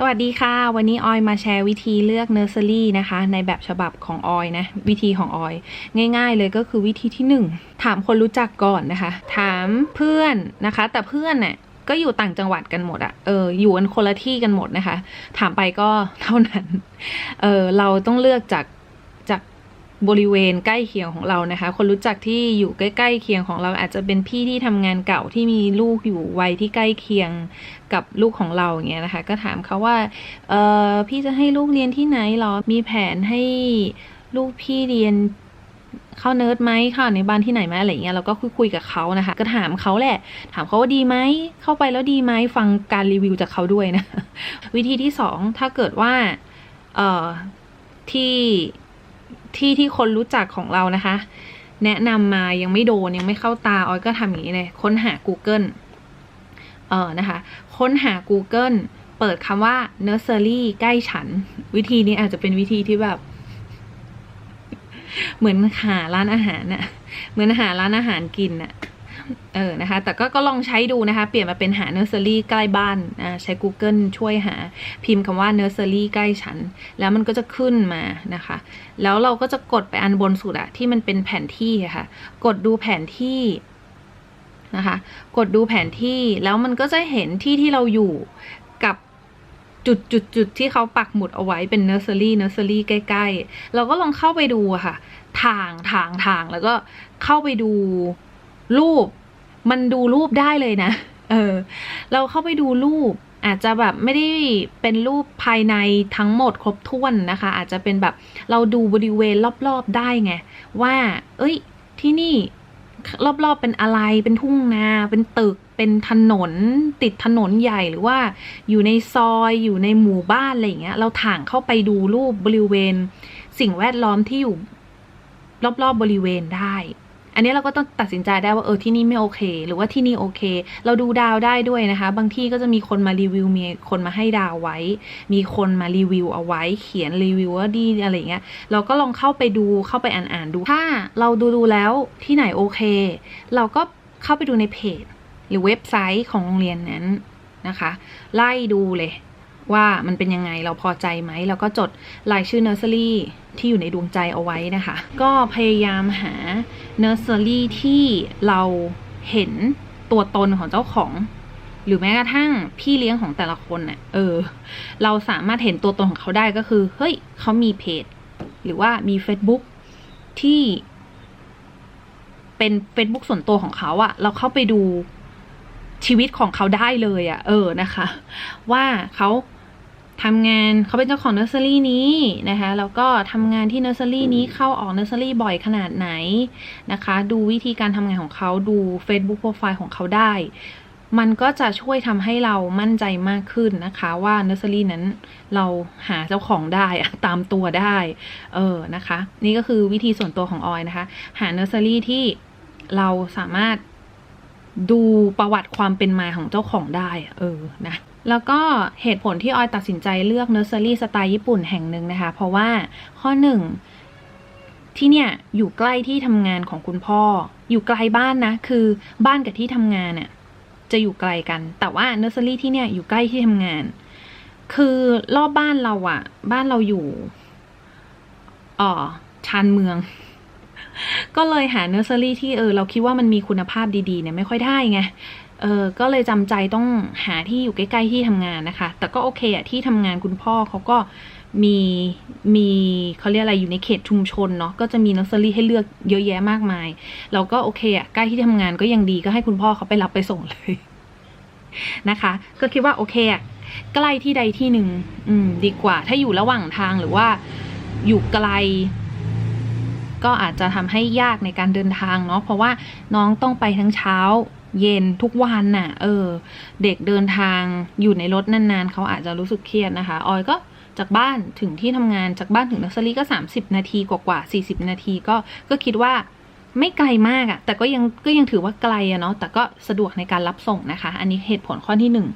สวัสดีค่ะ วันนี้ออยมาแชร์วิธีเลือกเนอร์เซอรี่นะคะ ในแบบฉบับของออยนะ วิธีของออย ง่าย ๆ เลยก็คือวิธีที่หนึ่งถามคนรู้จักก่อนนะคะ ถามเพื่อนนะคะ แต่เพื่อนเนี่ยก็อยู่ต่างจังหวัดกันหมดอะเอออยู่กันคนละที่กันหมดนะคะ ถามไปก็เท่านั้น เออเราต้องเลือกจาก บริเวณใกล้เคียงของเรานะคะ คนรู้จักที่อยู่ใกล้ๆเคียงของเราอาจจะเป็นพี่ที่ทำงานเก่าที่มีลูกอยู่วัยที่ใกล้เคียงกับลูกของเราอย่างเงี้ยนะคะ ก็ถามเขาว่าเออพี่จะให้ลูกเรียนที่ไหนหรอ มีแผนให้ลูกพี่เรียนเข้าเนิร์ดไหมเข้าในบ้านที่ไหนไหมอะไรเงี้ยเราก็คุยคุยกับเขานะคะ ก็ถามเขาแหละ ถามเขาว่าดีไหมเข้าไปแล้วดีไหมฟังการรีวิวจากเขาด้วยนะ วิธีที่สองถ้าเกิดว่าเอ่อที่ ที่ที่คนรู้จักของเรานะคะ แนะนำมายังไม่โดนยังไม่เข้าตาออยก็ทำอย่างนี้เลย ค้นหา Google เออนะคะ ค้นหา Google เปิดคำว่า nursery ใกล้ฉัน วิธีนี้อาจจะเป็นวิธีที่แบบ เหมือนหาร้านอาหารน่ะ เหมือนหาร้านอาหารกินน่ะ เออนะคะแต่ก็ก็ลองใช้ดูนะคะ เปลี่ยนมาเป็นหาเนอร์เซอรี่ใกล้บ้านอ่าใช้ Google ช่วยหาพิมพ์คำว่าเนอร์เซอรี่ใกล้ฉัน แล้วมันก็จะขึ้นมานะคะ แล้วเราก็จะกดไปอันบนสุดอะที่มันเป็นแผนที่ะค่ะ กดดูแผนที่นะคะ กดดูแผนที่แล้วมันก็จะเห็นที่ที่เราอยู่กับจุดจุดจุดที่เขาปักหมุดเอาไว้เป็นเนอร์เซอรี่เนอร์เซอรี่ใกล้ ๆ เราก็ลองเข้าไปดูะค่ะ ทางทางทางแล้วก็เข้าไปดูรูป มันดูรูปได้เลยนะ เออ เราเข้าไปดูรูป อาจจะแบบไม่ได้เป็นรูปภายในทั้งหมดครบถ้วนนะคะ อาจจะเป็นแบบเราดูบริเวณรอบๆได้ไง ว่า เอ้ย ที่นี่รอบๆเป็นอะไร เป็นทุ่งนา เป็นตึก เป็นถนน ติดถนนใหญ่หรือว่า อยู่ในซอย อยู่ในหมู่บ้านอะไรอย่างเงี้ย เราถ่างเข้าไปดูรูปบริเวณ สิ่งแวดล้อมที่อยู่รอบๆบบริเวณได้ อันนี้เราก็ต้องตัดสินใจได้ว่าเออที่นี่ไม่โอเค หรือว่าที่นี่โอเค เราดูดาวได้ด้วยนะคะ บางที่ก็จะมีคนมารีวิวมีคนมาให้ดาวไว้ มีคนมารีวิวเอาไว้ เขียนรีวิวว่าดีอะไรอย่างเงี้ยเราก็ลองเข้าไปดูเข้าไปอ่านๆดูถ้าเราดูดูแล้วที่ไหนโอเค เราก็เข้าไปดูในเพจ หรือเว็บไซต์ของโรงเรียนนั้นนะคะ ไล่ดูเลย ว่ามันเป็นยังไงเราพอใจไหมแล้วก็จดรายชื่อเนอร์เซอรี่ที่อยู่ในดวงใจเอาไว้นะคะ ก็พยายามหาเนอร์เซอรี่ที่เราเห็นตัวตนของเจ้าของ หรือแม้กระทั่งพี่เลี้ยงของแต่ละคนเน่ะเออ เราสามารถเห็นตัวตนของเขาได้ก็คือ เฮ้ยเขามีเพจ หรือว่ามี Facebook ที่เป็น Facebook ส่วนตัวของเขาอะเราเข้าไปดูชีวิตของเขาได้เลยอะเออนะคะ ว่าเขา ทำงานเขาเป็นเจ้าของเนอร์เซอรี่นี้นะคะแล้วก็ทำงานที่เนอร์เซอรี่นี้เข้าออกเนอร์เซอรี่บ่อยขนาดไหนนะคะ ดูวิธีการทำงานของเขาดู Facebook Profile ของเขาได้ มันก็จะช่วยทำให้เรามั่นใจมากขึ้นนะคะ ว่าเนอร์เซอรี่นั้นเราหาเจ้าของได้ตามตัวได้ เออนะคะ นี่ก็คือวิธีส่วนตัวของออยนะคะ หาเนอร์เซอรี่ที่เราสามารถดูประวัติความเป็นมาของเจ้าของได้ เออ นะ แล้วก็เหตุผลที่ออยตัดสินใจเลือกเนอร์เซอรี่สไตล์ญี่ปุ่นแห่งหนึ่งนะคะ เพราะว่าข้อหนึ่งที่เนี่ยอยู่ใกล้ที่ทำงานของคุณพ่อ อยู่ไกลบ้านนะ คือบ้านกับที่ทำงานน่ะจะอยู่ไกลกัน แต่ว่าเนอร์เซอรี่ที่เนี่ยอยู่ใกล้ที่ทำงาน คือรอบบ้านเราอะบ้านเราอยู่อ๋อชานเมือง ก็เลยหาเนอร์เซอรี่ที่เออเราคิดว่ามันมีคุณภาพดีๆเนี่ยไม่ค่อยได้ไง เออก็เลยจำใจต้องหาที่อยู่ใกล้ๆที่ทำงานนะคะ แต่ก็โอเคอะที่ทำงานคุณพ่อเขาก็มีมีเขาเรียกอะไรอยู่ในเขตชุมชนเนาะก็จะมีนอร์เซอรี่ให้เลือกเยอะแยะมากมาย เราก็โอเคอะใกล้ที่ทำงานก็ยังดีก็ให้คุณพ่อเขาไปรับไปส่งเลยนะคะ ก็คิดว่าโอเคอะใกล้ที่ใดที่หนึ่งอืมดีกว่า ถ้าอยู่ระหว่างทางหรือว่าอยู่ไกล ก็อาจจะทำให้ยากในการเดินทางเนาะเพราะว่าน้องต้องไปทั้งเช้า เย็นทุกวันน่ะ เออ เด็กเดินทางอยู่ในรถนานๆ เขาอาจจะรู้สึกเครียดนะคะ ออยก็จากบ้านถึงที่ทำงานจากบ้านถึงนักซรี่ก็ 30 นาทีกว่าๆ40 นาทีก็ก็คิดว่าไม่ไกลมากอะแต่ก็ยังก็ยังถือว่าไกลอะเนาะแต่ก็สะดวกในการรับส่งนะคะ อันนี้เหตุผลข้อที่หนึ่ง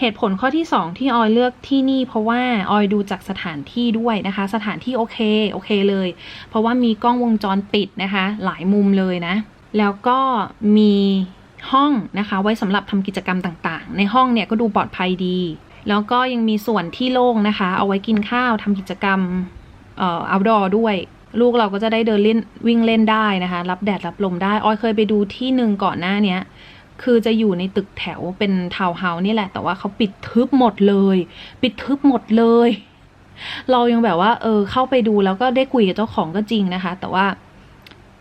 เหตุผลข้อที่ 2 ที่ออยเลือกที่นี่ เพราะว่าออยดูจากสถานที่ด้วยนะคะ สถานที่โอเคโอเคเลย เพราะว่ามีกล้องวงจรปิดนะคะ หลายมุมเลยนะ แล้วก็มี ห้องนะคะ ไว้สำหรับทำกิจกรรมต่างๆ ในห้องเนี่ยก็ดูปลอดภัยดี แล้วก็ยังมีส่วนที่โล่งนะคะ เอาไว้กินข้าวทำกิจกรรมเอ่อ outdoor ด้วย ลูกเราก็จะได้เดินเล่นวิ่งเล่นได้นะคะ รับแดดรับลมได้ออยเคยไปดูที่หนึ่งก่อนหน้าเนี้ยคือจะอยู่ในตึกแถวเป็นทาวน์เฮาส์นี่แหละ แต่ว่าเขาปิดทึบหมดเลย ปิดทึบหมดเลย เรายังแบบว่า เออ เข้าไปดูแล้วก็ได้คุยกับเจ้าของก็จริงนะคะ แต่ว่า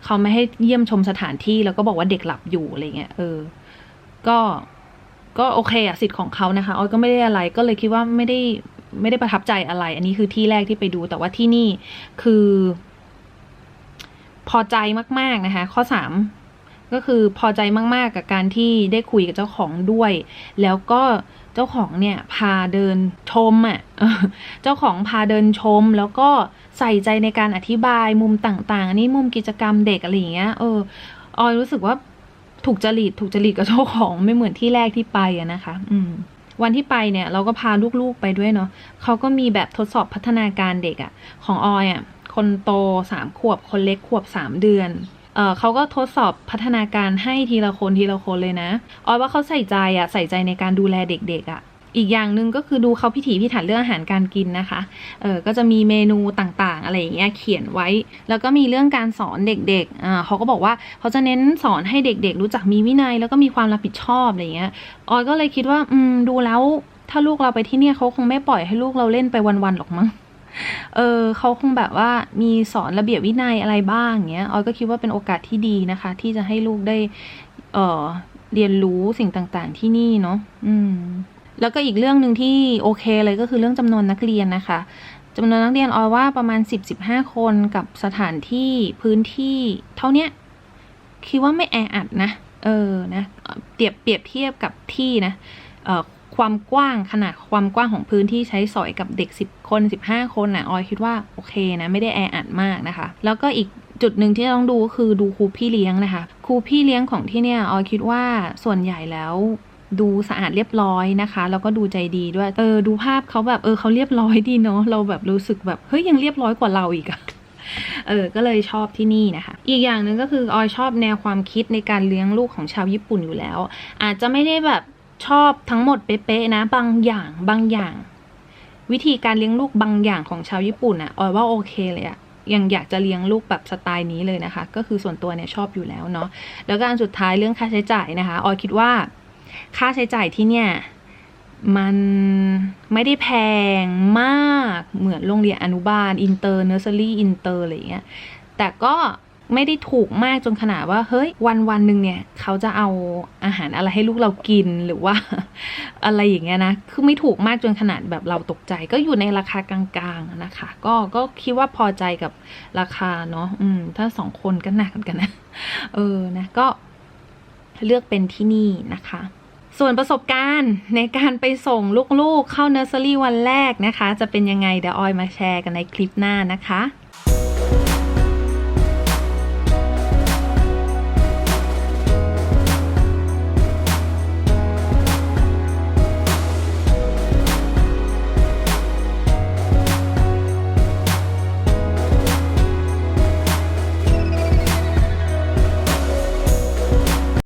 เขาไม่ให้เยี่ยมชมสถานที่แล้วก็บอกว่าเด็กหลับอยู่อะไรเงี้ยเออ ก็ก็โอเคอะสิทธิ์ของเขานะคะออยก็ไม่ได้อะไรก็เลยคิดว่าไม่ได้ไม่ได้ประทับใจอะไร อันนี้คือที่แรกที่ไปดู แต่ว่าที่นี่คือ พอใจมาก ๆ นะคะ ข้อสาม ก็คือพอใจมากๆกับการที่ได้คุยกับเจ้าของด้วย แล้วก็เจ้าของเนี่ยพาเดินชมอะ่ะเจ้าของพาเดินชม แล้วก็ใส่ใจในการอธิบายมุมต่างๆอันนี้มุมกิจกรรมเด็กอะไรอย่างเงี้ยเออออยรู้สึกว่าถูกจริตถูกจริตกับเจ้าของไม่เหมือนที่แรกที่ไปอะนะคะ อืมวันที่ไปเนี่ยเราก็พาลูกๆไปด้วยเนาะเขาก็มีแบบทดสอบพัฒนาการเด็กอะของออยอะคนโตสามขวบคนเล็กขวบสามเดือน เขาก็ทดสอบพัฒนาการให้ทีละคนทีละคนเลยนะออยว่าเขาใส่ใจอะใส่ใจในการดูแลเด็กๆอะอีกอย่างหนึ่งก็คือดูเขาพิถีพิถันเรื่องอาหารการกินนะคะ เออก็จะมีเมนูต่างๆ อะไรอย่างเงี้ยเขียนไว้ แล้วก็มีเรื่องการสอนเด็กๆ อ่าเขาก็บอกว่าเขาจะเน้นสอนให้เด็กๆ รู้จักมีวินัย แล้วก็มีความรับผิดชอบอะไรเงี้ย ออยก็เลยคิดว่า อืม ดูแล้ว ถ้าลูกเราไปที่เนี่ยเขาคงไม่ปล่อยให้ลูกเราเล่นไปวันๆหรอกมั้ง เออเขาคงแบบว่ามีสอนระเบียบวินัยอะไรบ้างเงี้ยออยก็คิดว่าเป็นโอกาสที่ดีนะคะ ที่จะให้ลูกได้เออเรียนรู้สิ่งต่างๆที่นี่เนาะอืม แล้วก็อีกเรื่องหนึ่งที่โอเคเลยก็คือเรื่องจำนวนนักเรียนนะคะจำนวนนักเรียนออยว่าประมาณ 10-15 คนกับสถานที่พื้นที่เท่าเนี้ยคิดว่าไม่แออัดนะ เออนะเปรียบเปรียบเทียบกับที่นะเออ ความกว้างขนาดความกว้างของพื้นที่ใช้สอยกับเด็ก 10 คน 15 คนนะออยคิดว่าโอเคนะไม่ได้แออัดมากนะคะ แล้วก็อีกจุดหนึ่งที่ต้องดูก็คือดูครูพี่เลี้ยงนะคะครูพี่เลี้ยงของที่เนี่ยออยคิดว่าส่วนใหญ่แล้วดูสะอาดเรียบร้อยนะคะ แล้วก็ดูใจดีด้วย เออ ดูภาพเขาแบบเออเขาเรียบร้อยดีเนาะเราแบบรู้สึกแบบเฮ้ยยังเรียบร้อยกว่าเราอีกอะเออ ก็เลยชอบที่นี่นะคะ อีกอย่างหนึ่งก็คือออยชอบแนวความคิดในการเลี้ยงลูกของชาวญี่ปุ่นอยู่แล้ว อาจจะไม่ได้แบบ ชอบทั้งหมดเป๊ะๆนะ บางอย่างบางอย่าง วิธีการเลี้ยงลูกบางอย่างของชาวญี่ปุ่นอะออยว่าโอเคเลยอะยังอยากจะเลี้ยงลูกแบบสไตล์นี้เลยนะคะ ก็คือส่วนตัวเนี่ยชอบอยู่แล้วเนาะแล้วก็อันสุดท้ายเรื่องค่าใช้จ่ายนะคะออยคิดว่าค่าใช้จ่ายที่เนี่ยมันไม่ได้แพงมากเหมือนโรงเรียนอนุบาล อินเตอร์เนอร์เซอรี่อินเตอร์อะไรเงี้ยแต่ก็ ไม่ได้ถูกมากจนขนาดว่าเฮ้ยวันวันหนึ่งเนี่ยเขาจะเอาอาหารอะไรให้ลูกเรากินหรือว่า อะไรอย่างเงี้ยนะคือไม่ถูกมากจนขนาดแบบเราตกใจ ก็อยู่ในราคากลางๆนะคะ ก็ก็คิดว่าพอใจกับราคาเนาะอืมถ้าสองคนก็หนักกันนะเออนะก็เลือกเป็นที่นี่นะคะส่วนประสบการณ์ในการไปส่งลูกๆเข้าเนอร์เซอรี่วันแรกนะคะ จะเป็นยังไงเดี๋ยวออยมาแชร์กันในคลิปหน้านะคะ